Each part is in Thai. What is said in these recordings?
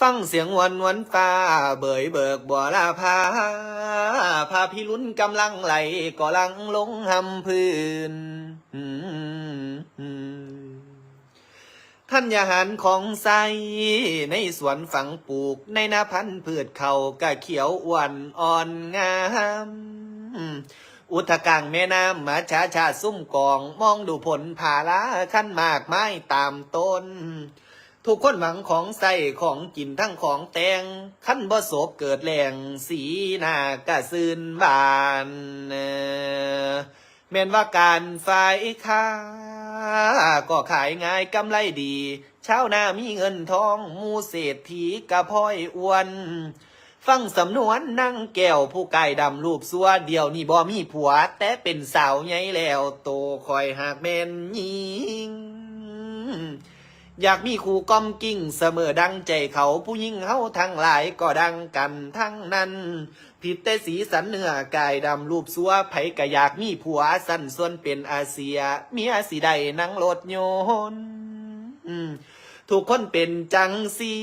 ฟังเสียงวันวันฟ้า เบยเบิกบัวลาพาพาพิรุณกำลังไหลก่อลังลงหำพื้นท่านยาหารของใสในสวนฝังปลูกในนาพันธุ์พืชเขากะเขียวอ้วนอ่อนงามอุทกังแม่น้ำมาชาชาซุ่มกอง มองดูผลผาลาขั้นมากไม้ตามต้น ทุกคนหวังของใส่ของกินทั้งของแตงขั้นบ่โศบเกิดแหลงสีหน้ากะซืนบานเอ่อแม่นว่าการฝ่ายค้าก็ขายง่ายกำไรดีเช้าวนามีเงินทองมูเศรษฐีกระพ้อยอ้วน ฟังสำนวนนั่งแก้วผู้ไก่ดำรูปสัวเดียวนี่บ่มีผัว แต่เป็นสาวใหญ่แล้ว โตคอยหากแม่นยิง อยากมีคู่ก้อมกิ้งเสมอดังใจเขาผู้ยิ่งเฮาทั้งหลายก็ดังกันทั้งนั้น ผิดแต่สีสันเนื้อกายดำรูปสัวไผก็อยากมีผัวสั้นส่วนเป็นอาเซียเมียสีใดนั่งรถยนต์ทุกคนเป็นจังสี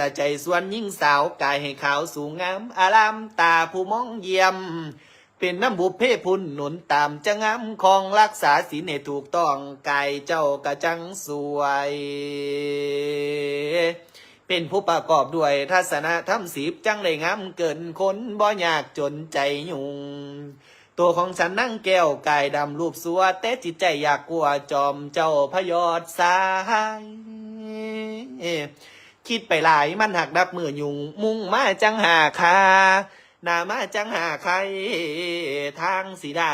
ละใจส่วนยิ่งสาวกายให้ขาวสูงงามอารามตาผู้มองเยี่ยม เป็นน้ำบุพเพพุนหนุนตามจะงามของรักษาศีลให้ถูกต้องกายเจ้ากระจังสวย เป็นผู้ประกอบด้วยทัศนธรรมสีบจังได้งามเกินคนบ่ยากจนใจยุง ตัวของฉันนั่งแก้วกายดำรูปสัว แต่จิตใจอยากกลัวจอมเจ้าพยอดสายคิดไปหลายมันหักดับมือยุง มุ่งมาจังหาคา นามาจังหาใครทางสีใด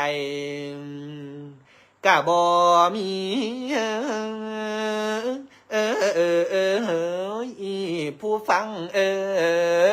กะบอมีเออเออเออเออผู้ฟังเออ